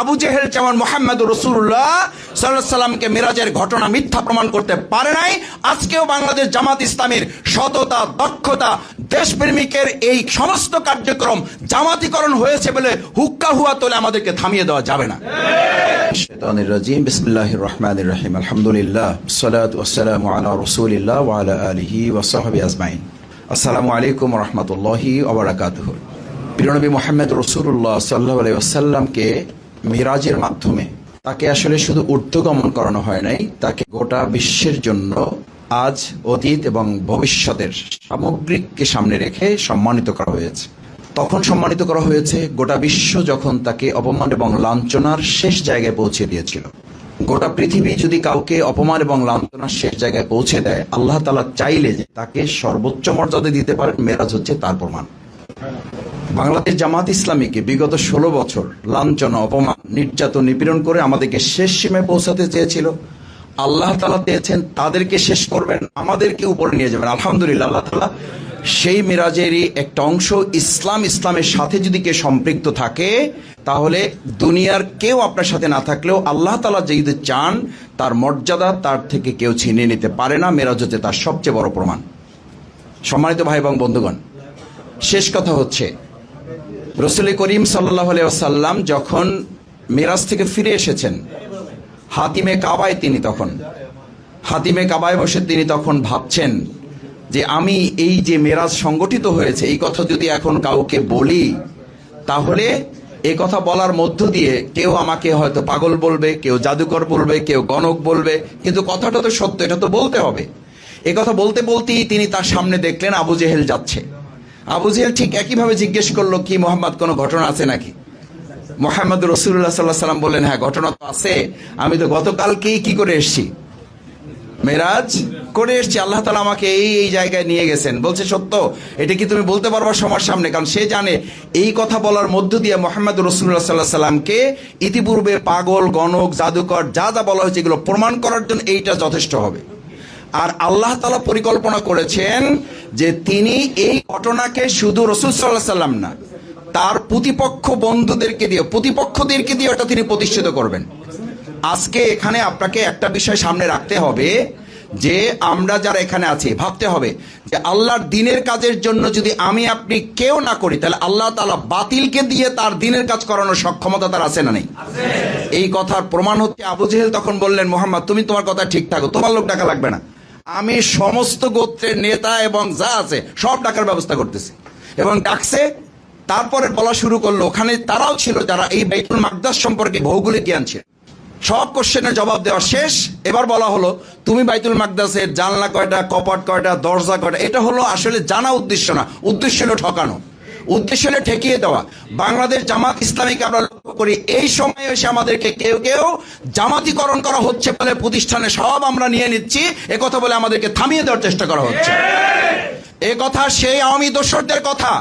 আবু জেহেল যেমন মোহাম্মদ রসুল্লাহ সাল্লাহ সাল্লামকে মিরাজের ঘটনা মিথ্যা প্রমাণ করতে পারে নাই, আজকেও বাংলাদেশ জামাত ইসলামের সততা, দক্ষতা, দেশপ্রেমিকের এই সমস্ত কার্যক্রম জামাতিকরণ হয়েছে বলে হুক্কা হুয়া তোলে আমাদেরকে থামিয়ে দেওয়া যাবে না। রহিম আসসালামু আলাইকুম মোহাম্মদ রসুল্লাহ সাল্লাহ আলাইহি মিরাজের মাধ্যমে। তাকে আসলে শুধু ঊর্ধ্বগমন করানো হয় নাই, তাকে গোটা বিশ্বের জন্য আজ, অতীত এবং ভবিষ্যতের সামগ্রিককে সামনে রেখে সম্মানিত করা হয়েছে। তখন সম্মানিত করা হয়েছে গোটা বিশ্ব যখন তাকে অপমান এবং লাঞ্ছনার শেষ জায়গায় পৌঁছে দিয়েছিল। গোটা পৃথিবী যদি কাউকে অপমান এবং লাঞ্ছনার শেষ জায়গায় পৌঁছে দেয়, আল্লাহ তালা চাইলে যে তাকে সর্বোচ্চ মর্যাদা দিতে পারেন, মেরাজ হচ্ছে তার প্রমাণ। বাংলাদেশ জামাত ইসলামীকে বিগত ষোলো বছর লাঞ্ছনা, অপমান, নির্যাতন, নিপীড়ন করে আমাদেরকে শেষ সীমায় পৌঁছাতে চেয়েছিল। আল্লাহ তালা চেয়েছেন তাদেরকে শেষ করবেন, আমাদেরকে উপরে নিয়ে যাবেন। আলহামদুলিল্লাহ, আল্লাহ তালা সেই মিরাজেরই একটা অংশ ইসলাম, ইসলামের সাথে যদি কেউ সম্পৃক্ত থাকে, তাহলে দুনিয়ার কেউ আপনার সাথে না থাকলেও আল্লাহ তালা যদি চান, তার মর্যাদা তার থেকে কেউ ছিনিয়ে নিতে পারে না। মেরাজ হচ্ছে তার সবচেয়ে বড় প্রমাণ। সম্মানিত ভাই এবং বন্ধুগণ, শেষ কথা হচ্ছে রসুল করিম সাল্লাহ সাল্লাম যখন মেরাজ থেকে ফিরে এসেছেন, হাতিমে কাবায় তিনি তখন, হাতিমে কাবায় বসে তিনি তখন ভাবছেন যে আমি এই যে মেরাজ সংগঠিত হয়েছে, এই কথা যদি এখন কাউকে বলি, তাহলে এই কথা বলার মধ্য দিয়ে কেউ আমাকে হয়তো পাগল বলবে, কেউ জাদুকর বলবে, কেউ গণক বলবে, কিন্তু কথাটা তো সত্য, এটা তো বলতে হবে। এ কথা বলতে বলতেই তিনি তার সামনে দেখলেন আবু জেহেল যাচ্ছে। আবু জেহেল ঠিক একইভাবে জিজ্ঞেস করল, কি মোহাম্মদ, কোনো ঘটনা আছে নাকি? মোহাম্মদ রসুল্লাহ সাল্লাহ সাল্লাম বললেন হ্যাঁ ঘটনা তো আছে। আমি তো গতকালকেই কি করে এসছি? মেরাজ, করে এসছি। আল্লাহ তালা আমাকে এই এই জায়গায় নিয়ে গেছেন। বলছে, সত্য, এটা কি তুমি বলতে পারবা সবার সামনে? কারণ সে জানে, এই কথা বলার মধ্য দিয়ে মোহাম্মদ রসুল্লাহ সাল্লাহ সাল্লামকে ইতিপূর্বে পাগল, গণক, জাদুকর, যা যা বলা হয়েছে এগুলো প্রমাণ করার জন্য এইটা যথেষ্ট হবে। আর আল্লাহ তালা পরিকল্পনা করেছেন যে তিনি এই ঘটনাকে শুধু রসুল সাল্লাহ সাল্লাম না, তার প্রতিপক্ষ বন্ধুদেরকে দিয়ে, প্রতিপক্ষদেরকে দিয়ে ওটা তিনি প্রতিষ্ঠিত করবেন। আজকে এখানে আপনাকে একটা বিষয় সামনে রাখতে হবে, যে আমরা যারা এখানে আছি, ভাবতে হবে যে আল্লাহর দিনের কাজের জন্য যদি আমি আপনি কেউ না করি, তাহলে আল্লাহ তালা বাতিলকে দিয়ে তার দিনের কাজ করানোর সক্ষমতা তার আছে না নেই? এই কথার প্রমাণ হচ্ছে আবু জেহেল তখন বললেন, মোহাম্মদ, তুমি তোমার কথা ঠিক থাকো, তোমার লোক টাকা লাগবে না। আমি সমস্ত গোত্রের নেতা এবং যা আছে, সব ডাকার ব্যবস্থা করতেছি। এবং ডাকছে, তারপরে বলা শুরু করল, ওখানে তারাও ছিল যারা এই বাইতুল মাকদাস সম্পর্কে ভৌগোলিক জ্ঞান ছিল। সব কোশ্চেনের জবাব দেওয়া শেষ। এবার বলা হলো, তুমি বাইতুল মাকদাসের জানলা কয়টা, কপাট কয়টা, দরজা কয়টা, এটা হলো আসলে জানা উদ্দেশ্য না। উদ্দেশ্য হলো ঠকানো। উদ্দেশ্য হলে ঠেকিয়ে দেওয়া। বাংলাদেশ জামাত ইসলামীকে আমরা লক্ষ্য করি, এই সময়ে এসে আমাদেরকে কেউ কেউ জামাতিকরণ করা হচ্ছে বলে প্রতিষ্ঠানে সব আমরা নিয়ে নিচ্ছি কথা বলে আমাদেরকে থামিয়ে দেওয়ার চেষ্টা করা হচ্ছে। এ কথা সেই আওয়ামী দোসরদের কথা।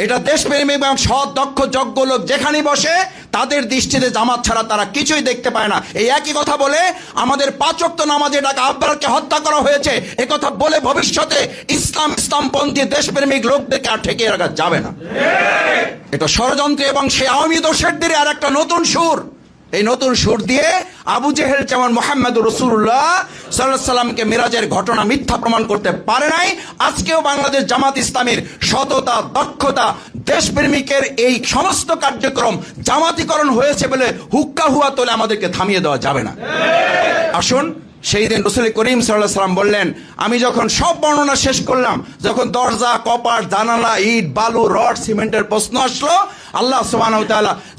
এটা দেশপ্রেমী এবং সৎ, দক্ষ যজ্ঞ লোক যেখানে বসে তাদের দৃষ্টিতে জামাত ছাড়া তারা কিছুই দেখতে পায় না। এই একই কথা বলে আমাদের পাচক নামাজে ডাকা আব্বারকে হত্যা করা হয়েছে। কথা বলে ভবিষ্যতে ইসলাম ইসলামপন্থী দেশপ্রেমিক লোকদেরকে আর ঠেকিয়ে রাখা যাবে না। এটা ষড়যন্ত্র এবং সেই আওয়ামী দোষের দিনে আর একটা নতুন সুর। এই নতুন সুর দিয়ে আবু জেহেল যেমন মোহাম্মদ রসুল্লাহ সাল্লাহ সাল্লামকে মিরাজের ঘটনা মিথ্যা প্রমাণ করতে পারে নাই, আজকেও বাংলাদেশ জামাত ইসলামের সততা, দক্ষতা, দেশপ্রেমিকের এই সমস্ত কার্যক্রম জামাতিকরণ হয়েছে বলে হুক্কা হুয়া তোলে আমাদেরকে থামিয়ে দেওয়া যাবে না। আসুন সেই দিন রসুল করিম সাল্লাহ সাল্লাম বললেন, আমি যখন সব বর্ণনা শেষ করলাম, যখন দরজা, কপাট, জানালা, ইট, বালু, রড, সিমেন্টের প্রশ্ন আসলো, আল্লাহ সুবাহ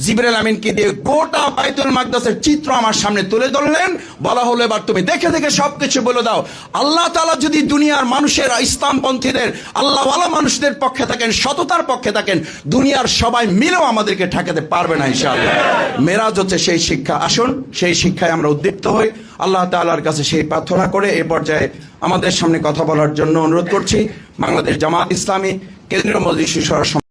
জিবরেল আমিনকে দিয়ে গোটা বাইতুল মাকদাসের চিত্র আমার সামনে তুলে ধরলেন। বলা হলো, এবার তুমি দেখে দেখে সবকিছু বলে দাও। আল্লাহ তালা যদি দুনিয়ার মানুষের, ইসলামপন্থীদের, আল্লাহওয়ালা মানুষদের পক্ষে থাকেন, সততার পক্ষে থাকেন, দুনিয়ার সবাই মিলেও আমাদেরকে ঠেকাতে পারবে না ইনশাআল্লাহ। মেরাজ হচ্ছে সেই শিক্ষা। আসুন, সেই শিক্ষায় আমরা উদ্দীপ্ত হই। আল্লাহ তালার কাছে সেই প্রার্থনা করে এ পর্যায়ে আমাদের সামনে কথা বলার জন্য অনুরোধ করছি। বাংলাদেশ জামাত ইসলামী, কেন্দ্রীয় মজলিস